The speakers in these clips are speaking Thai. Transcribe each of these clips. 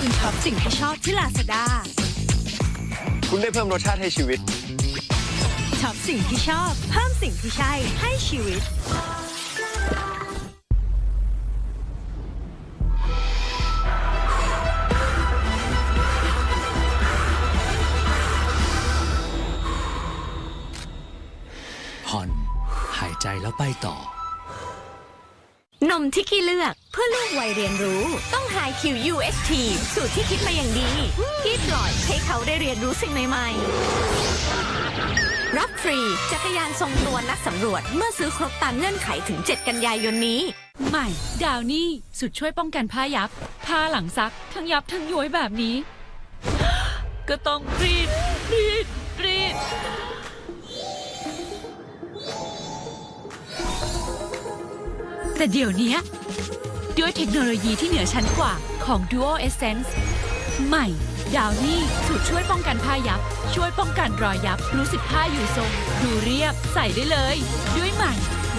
คุณช็อปสิ่งที่ชอบที่ลาซาด้าคุณได้เพิ่มรสชาติให้ชีวิต ช็อปสิ่งที่ชอบ เพิ่มสิ่งที่ใช่ให้ชีวิต ผ่อน หายใจแล้วไปต่อน มที่ขี้เลือกเพื่อลูกวัยเรียนรู้ ต้อง High Q UHT สูตรที่คิดมาอย่างดีที่ปล่อยให้เขาได้เรียนรู้สิ่งใหม่ๆ รับฟรี จักรยานทรงตัวนักสำรวจเมื่อซื้อครบตามเงื่อนไขถึง 7 กันยายนนี้ ใหม่ ดาวนี่สุดช่วยป้องกันผ้ายับ ผ้าหลังซัก ทั้งยับทั้งย้วยแบบนี้ ก็ต้องรีดรีดรีด แต่เดี๋ยวเนี้ยด้วยเทคโนโลยีที่เหนือชั้นกว่าของ Duo Essence ใหม่ ดาวนี่สูตรช่วยป้องกันผ้ายับ ช่วยป้องกันรอยยับ รู้สึกผ้าอยู่ทรง ดูเรียบใส่ได้เลย ด้วยใหม่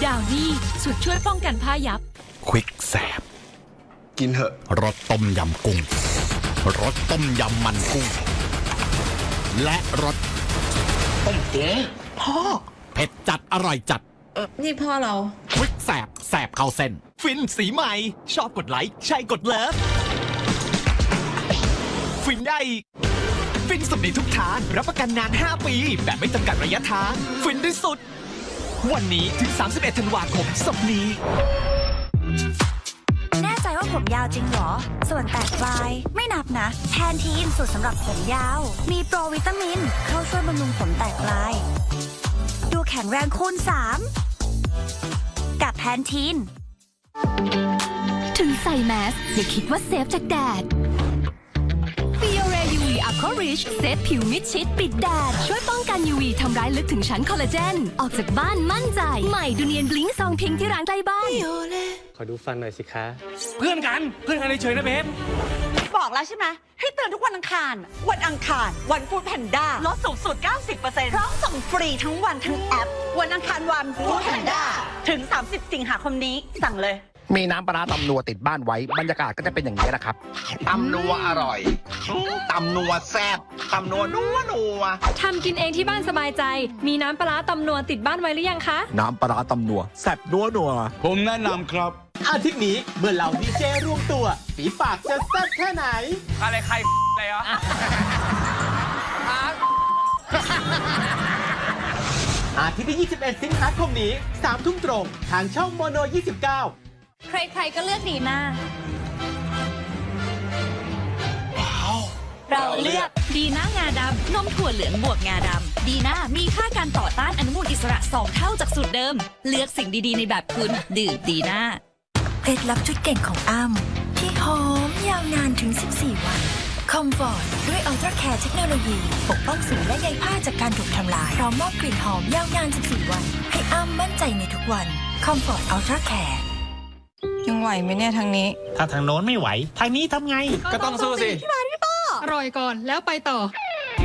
ดาวนี่สูตรช่วยป้องกันผ้ายับ ควิกแสบกินเถอะรสต้มยำกุ้งรสต้มยำมันกุ้ง และรสต้มกุ้งพ่อเผ็ดจัดอร่อยจัด นี่พ่อเรา ควิกแสบ แสบเข้าเส้น ฟินสีใหม่ ชอบกดไลค์ ใช่กดเลิฟ ฟินได้อีก ฟินสุดในทุกทางรับประกันนาน 5 ปี แบบไม่จำกัดระยะทาง ฟินที่สุด วันนี้ถึง 31 ธันวาคมศพนี้ แน่ใจว่าผมยาวจริงเหรอ ส่วนแตกปลาย ไม่นับนะ แทนทีนสูตรสำหรับผมยาว มีโปรวิตามิน เข้าช่วยบำรุงผมแตกปลาย ดูแข็งแรงคูณ3กับแพ นทีน ถึงใส่แมส อย่าคิดว่าเซฟจากแดด f i o r e UV Aqua Rich เซฟผิวมิดชิดปิดแดด ช่วยป้องกัน UV ทำร้ายลึกถึงชั้นคอลลาเจน ออกจากบ้านมั่นใจ ใหม่ดูเนียนบลิงซองพิงที่ร้านใกล้บ้าน ขอดูฟันหน่อยสิคะ เพื่อนกันเพื่อนกันเฉยๆนะเบฟบอกแล้วใช่ไหมให้เตือนทุกวันอังคาร วันอังคาร วันฟูดแพนด้าลดสูงสุด 90%พร้อมส่งฟรีทั้งวันทั้งแอป วันอังคารวันฟูดแพนด้าถึง 30 สิงหาคมนี้สั่งเลย มีน้ำปลาร้าตำนัวติดบ้านไว้ บรรยากาศก็จะเป็นอย่างนี้แหละครับ ตำนัวอร่อยตำนัวแซ่บตำนัวนัวนัวทำกินเองที่บ้านสบายใจ มีน้ำปลาร้าตำนวนติดบ้านไว้หรือยังคะ น้ำปลาร้าตำนัวแซ่บนัวนัวผมแนะนำครับ อาทิตย์นี้เมื่อเหล่าดีเจรวมตัวฝีปากจะแซ่บแค่ไหน อะไรใครอะไรวะอาทิตย์ที่ 21 สิงหาคมนี้3ทุ่มตรง ทางช่องโมโน 29 ใครๆก็เลือกดีน่าเราเลือกดีน่างาดำนมถั่วเหลืองบวกงาดำดีน่ามีค่าการต่อต้านอนุมูลอิสระ 2 เท่าจากสูตรเดิม เลือกสิ่งดีๆในแบบคุณ ดื่มดีน่าเค ล็ดลับชุดเก่งของอ้ำที่หอมยาวนานถึง 14 วัน คอมฟอร์ตด้วยอัลตร้าแคร์เทคโนโลยี ปกป้องสิ่งและใยผ้าจากการถูกทำลาย พร้อมมอบกลิ่นหอมยาวนาน 14 วัน ให้อ้ำมั่นใจในทุกวัน คอมฟอร์ตอัลตร้าแคร์ยังไหวไหมเนี่ยทางนี้ ถ้าทางโน้นไม่ไหว ทางนี้ทำไง ก็ต้องสู้สิอร่อยก่อนแล้วไปต่อ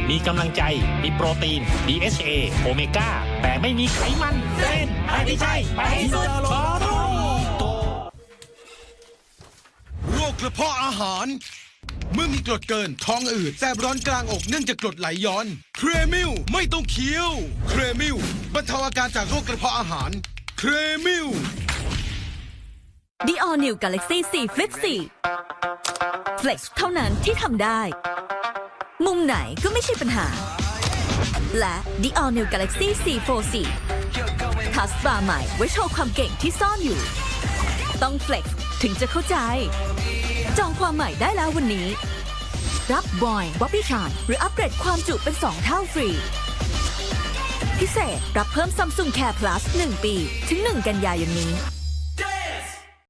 มีกำลังใจ มีโปรตีน DHA โอเมก้า แต่ไม่มีไขมันเส้นไปที่ใช่ ไปให้สุดบอโโรคก ระเพาะอาหาร เมื่อมีกรดเกินท้องอืดแสบร้อนกลางอกเนื่องจากกรดไหลย้อน เครมิลไม่ต้องเคี้ยว เครมิลบรรเทาอาการจากโรคกระเพาะอาหาร เครมิล The All New Galaxy 4 Flip 4 Flex เท่านั้นที่ทำได้ มุมไหนก็ไม่ใช่ปัญหา และ The All New Galaxy 4 4 4ทัสบาร์ใหม่ไว้โชว์ความเก่งที่ซ่อนอยู่ ต้อง Flex ถึงจะเข้าใจ จองความใหม่ได้แล้ววันนี้ รับบอยบ๊อบบี้ชานหรืออัปเกรดความจุเป็น 2 เท่าฟรี พิเศษรับเพิ่ม Samsung Care Plus 1 ปี ถึง 1 กันยายนนี้